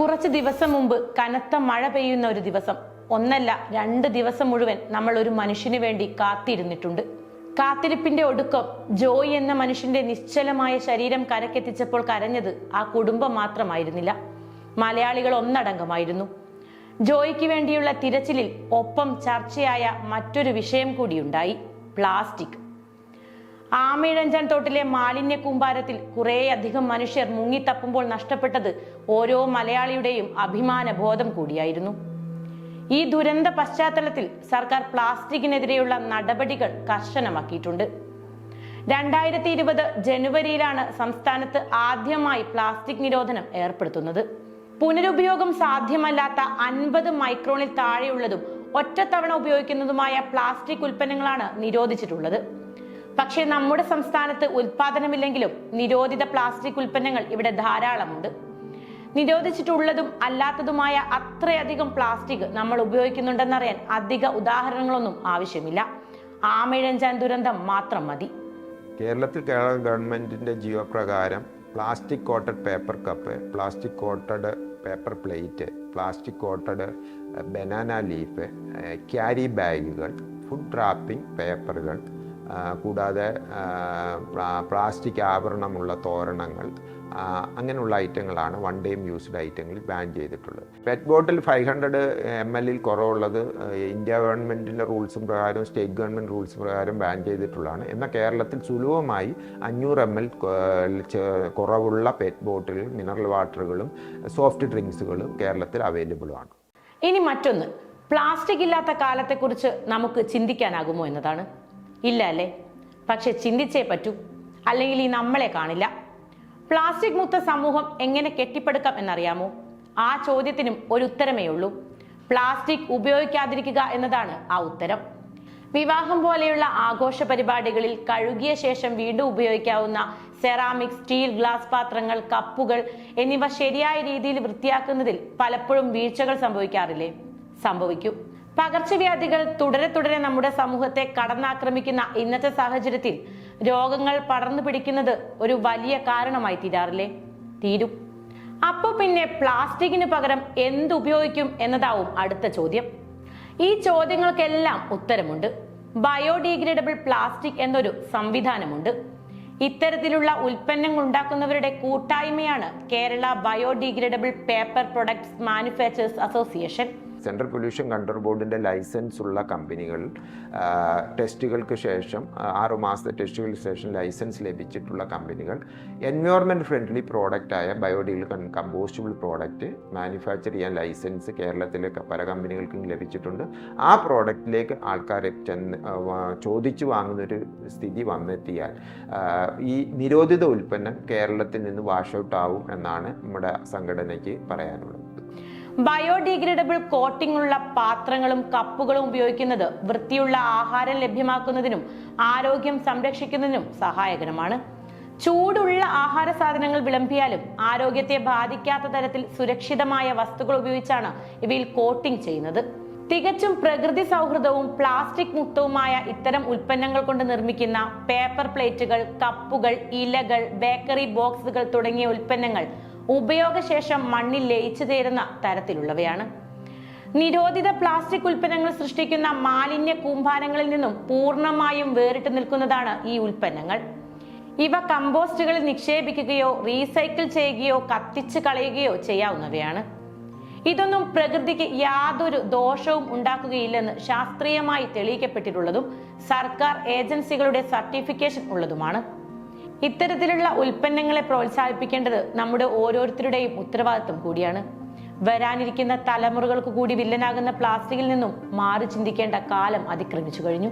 കുറച്ച് ദിവസം മുമ്പ് കനത്ത മഴ പെയ്യുന്ന ഒരു ദിവസം ഒന്നല്ല രണ്ട് ദിവസം മുഴുവൻ നമ്മൾ ഒരു മനുഷ്യന് വേണ്ടി കാത്തിരുന്നിട്ടുണ്ട്. കാത്തിരിപ്പിന്റെ ഒടുക്കം ജോയ് എന്ന മനുഷ്യന്റെ നിശ്ചലമായ ശരീരം കരക്കെത്തിച്ചപ്പോൾ കരഞ്ഞത് ആ കുടുംബം മാത്രമായിരുന്നില്ല. മലയാളികൾ ഒന്നടങ്കമായിരുന്നു. ജോയ്ക്ക് വേണ്ടിയുള്ള തിരച്ചിലിൽ ഒപ്പം ചർച്ചയായ മറ്റൊരു വിഷയം കൂടിയുണ്ടായി പ്ലാസ്റ്റിക്. ആമിഴഞ്ചാൻ തോട്ടിലെ മാലിന്യ കൂമ്പാരത്തിൽ കുറേയധികം മനുഷ്യർ മുങ്ങിത്തപ്പുമ്പോൾ നഷ്ടപ്പെട്ടത് ഓരോ മലയാളിയുടെയും അഭിമാന ബോധം കൂടിയായിരുന്നു. ഈ ദുരന്ത പശ്ചാത്തലത്തിൽ സർക്കാർ പ്ലാസ്റ്റിക്കിനെതിരെയുള്ള നടപടികൾ കർശനമാക്കിയിട്ടുണ്ട്. രണ്ടായിരത്തി ഇരുപത് ജനുവരിയിലാണ് സംസ്ഥാനത്ത് ആദ്യമായി പ്ലാസ്റ്റിക് നിരോധനം ഏർപ്പെടുത്തുന്നത്. പുനരുപയോഗം സാധ്യമല്ലാത്ത അൻപത് മൈക്രോണിൽ താഴെയുള്ളതും ഒറ്റത്തവണ ഉപയോഗിക്കുന്നതുമായ പ്ലാസ്റ്റിക് ഉൽപ്പന്നങ്ങളാണ് നിരോധിച്ചിട്ടുള്ളത്. പക്ഷേ നമ്മുടെ സംസ്ഥാനത്ത് ഉൽപാദനമില്ലെങ്കിലും നിരോധിത പ്ലാസ്റ്റിക് ഉൽപ്പന്നങ്ങൾ ഇവിടെ ധാരാളമുണ്ട്. നിരോധിച്ചിട്ടുള്ളതും അല്ലാത്തതുമായ അത്രയധികം പ്ലാസ്റ്റിക് നമ്മൾ ഉപയോഗിക്കുന്നുണ്ടെന്നറിയാൻ അധിക ഉദാഹരണങ്ങളൊന്നും ആവശ്യമില്ല. ആമിഴഞ്ചാൻ ദുരന്തം മാത്രം മതി. കേരളത്തിൽ കേരള ഗവൺമെന്റിന്റെ ജീവപ്രകാരം plastic coated paper cup plastic coated paper plate plastic coated banana leaf carry ബാഗുകൾ ഫുഡ് റാപ്പിംഗ് പേപ്പറുകൾ കൂടാതെ പ്ലാസ്റ്റിക് ആവരണമുള്ള തോരണങ്ങൾ അങ്ങനെയുള്ള ഐറ്റങ്ങളാണ് വൺ ടൈം യൂസ്ഡ് ഐറ്റങ്ങളിൽ ബാൻ ചെയ്തിട്ടുള്ളത്. PET bottle five hundred M എല്ലിൽ കുറവുള്ളത് ഇന്ത്യ ഗവൺമെന്റിന്റെ റൂൾസും പ്രകാരം സ്റ്റേറ്റ് ഗവൺമെന്റ് റൂൾസ് പ്രകാരം ബാൻ ചെയ്തിട്ടുള്ളതാണ്. എന്നാൽ കേരളത്തിൽ സുലഭമായി അഞ്ഞൂറ് എം എൽ കുറവുള്ള പെറ്റ് ബോട്ടിൽ മിനറൽ വാട്ടറുകളും സോഫ്റ്റ് ഡ്രിങ്ക്സുകളും കേരളത്തിൽ അവൈലബിൾ ആണ്. ഇനി മറ്റൊന്ന്. പ്ലാസ്റ്റിക് ഇല്ലാത്ത കാലത്തെക്കുറിച്ച് നമുക്ക് ചിന്തിക്കാനാകുമോ എന്നതാണ്? ഇല്ല അല്ലേ പക്ഷെ ചിന്തിച്ചേ പറ്റൂ. അല്ലെങ്കിൽ ഈ നമ്മളെ കാണില്ല. പ്ലാസ്റ്റിക് മുക്ത സമൂഹം എങ്ങനെ കെട്ടിപ്പടുക്കാം എന്നറിയാമോ? ആ ചോദ്യത്തിനും ഒരു ഉത്തരമേ ഉള്ളൂ. പ്ലാസ്റ്റിക് ഉപയോഗിക്കാതിരിക്കുക എന്നതാണ് ആ ഉത്തരം. വിവാഹം പോലെയുള്ള ആഘോഷ പരിപാടികളിൽ കഴുകിയ ശേഷം വീണ്ടും ഉപയോഗിക്കാവുന്ന സെറാമിക് സ്റ്റീൽ ഗ്ലാസ് പാത്രങ്ങൾ കപ്പുകൾ എന്നിവ ശരിയായ രീതിയിൽ വൃത്തിയാക്കുന്നതിൽ പലപ്പോഴും വീഴ്ചകൾ സംഭവിക്കാറില്ലേ? സംഭവിക്കും. പകർച്ചവ്യാധികൾ തുടരെ തുടരെ നമ്മുടെ സമൂഹത്തെ കടന്നാക്രമിക്കുന്ന ഇന്നത്തെ സാഹചര്യത്തിൽ രോഗങ്ങൾ പടർന്നു പിടിക്കുന്നത് ഒരു വലിയ കാരണമായി തീരാറില്ലേ? തീരും. അപ്പോൾ പിന്നെ പ്ലാസ്റ്റിക്കിന് പകരം എന്ത് ഉപയോഗിക്കും എന്നതാവും അടുത്ത ചോദ്യം. ഈ ചോദ്യങ്ങൾക്കെല്ലാം ഉത്തരമുണ്ട്. ബയോഡീഗ്രേഡബിൾ പ്ലാസ്റ്റിക് എന്നൊരു സംവിധാനമുണ്ട്. ഇത്തരത്തിലുള്ള ഉൽപ്പന്നങ്ങൾ ഉണ്ടാക്കുന്നവരുടെ കൂട്ടായ്മയാണ് Kerala biodegradable paper products manufacturers association. Central pollution control ബോർഡിന്റെ ലൈസൻസ് ഉള്ള കമ്പനികൾ ടെസ്റ്റുകൾക്ക് ശേഷം ആറു മാസത്തെ ടെസ്റ്റുകൾക്ക് ശേഷം ലൈസൻസ് ലഭിച്ചിട്ടുള്ള കമ്പനികൾ എൻവയോൺമെന്റ് ഫ്രണ്ട്ലി പ്രോഡക്റ്റായ ബയോഡീൽ കമ്പോസ്റ്റബിൾ പ്രോഡക്റ്റ് മാനുഫാക്ചർ ചെയ്യാൻ ലൈസൻസ് കേരളത്തിലെ പല കമ്പനികൾക്കും ലഭിച്ചിട്ടുണ്ട്. ആ പ്രോഡക്റ്റിലേക്ക് ആൾക്കാർ ചെന്ന് ചോദിച്ചു വാങ്ങുന്നൊരു സ്ഥിതി വന്നെത്തിയാൽ ഈ നിരോധിത ഉൽപ്പന്നം കേരളത്തിൽ നിന്ന് വാഷ് ഔട്ട് ആവും എന്നാണ് നമ്മുടെ സംഘടനയ്ക്ക് പറയാനുള്ളത്. ബയോഡീഗ്രേഡബിൾ കോട്ടിംഗ് ഉള്ള പാത്രങ്ങളും കപ്പുകളും ഉപയോഗിക്കുന്നത് വൃത്തിയുള്ള ആഹാരം ലഭ്യമാക്കുന്നതിനും ആരോഗ്യം സംരക്ഷിക്കുന്നതിനും സഹായകരമാണ്. ചൂടുള്ള ആഹാര സാധനങ്ങൾ വിളമ്പിയാലും ആരോഗ്യത്തെ ബാധിക്കാത്ത തരത്തിൽ സുരക്ഷിതമായ വസ്തുക്കൾ ഉപയോഗിച്ചാണ് ഇവയിൽ കോട്ടിംഗ് ചെയ്യുന്നത്. തികച്ചും പ്രകൃതി സൗഹൃദവും പ്ലാസ്റ്റിക് മുക്തവുമായ ഇത്തരം ഉൽപ്പന്നങ്ങൾ കൊണ്ട് നിർമ്മിക്കുന്ന പേപ്പർ പ്ലേറ്റുകൾ കപ്പുകൾ ഇലകൾ ബേക്കറി ബോക്സുകൾ തുടങ്ങിയ ഉൽപ്പന്നങ്ങൾ ഉപയോഗശേഷം മണ്ണിൽ ലയിച്ചു ചേരുന്ന തരത്തിലുള്ളവയാണ്. നിരോധിത പ്ലാസ്റ്റിക് ഉൽപ്പന്നങ്ങൾ സൃഷ്ടിക്കുന്ന മാലിന്യ കൂമ്പാരങ്ങളിൽ നിന്നും പൂർണമായും വേറിട്ട് നിൽക്കുന്നതാണ് ഈ ഉൽപ്പന്നങ്ങൾ. ഇവ കമ്പോസ്റ്റുകളിൽ നിക്ഷേപിക്കുകയോ റീസൈക്കിൾ ചെയ്യുകയോ കത്തിച്ച് കളയുകയോ ചെയ്യാവുന്നവയാണ്. ഇതൊന്നും പ്രകൃതിക്ക് യാതൊരു ദോഷവും ഉണ്ടാക്കുകയില്ലെന്ന് ശാസ്ത്രീയമായി തെളിയിക്കപ്പെട്ടിട്ടുള്ളതും സർക്കാർ ഏജൻസികളുടെ സർട്ടിഫിക്കേഷൻ ഉള്ളതുമാണ്. ഇത്തരത്തിലുള്ള ഉൽപ്പന്നങ്ങളെ പ്രോത്സാഹിപ്പിക്കേണ്ടത് നമ്മുടെ ഓരോരുത്തരുടെയും ഉത്തരവാദിത്വം കൂടിയാണ്. വരാനിരിക്കുന്ന തലമുറകൾക്ക് കൂടി വില്ലനാകുന്ന പ്ലാസ്റ്റിക്കിൽ നിന്നും മാറി ചിന്തിക്കേണ്ട കാലം അതിക്രമിച്ചു കഴിഞ്ഞു.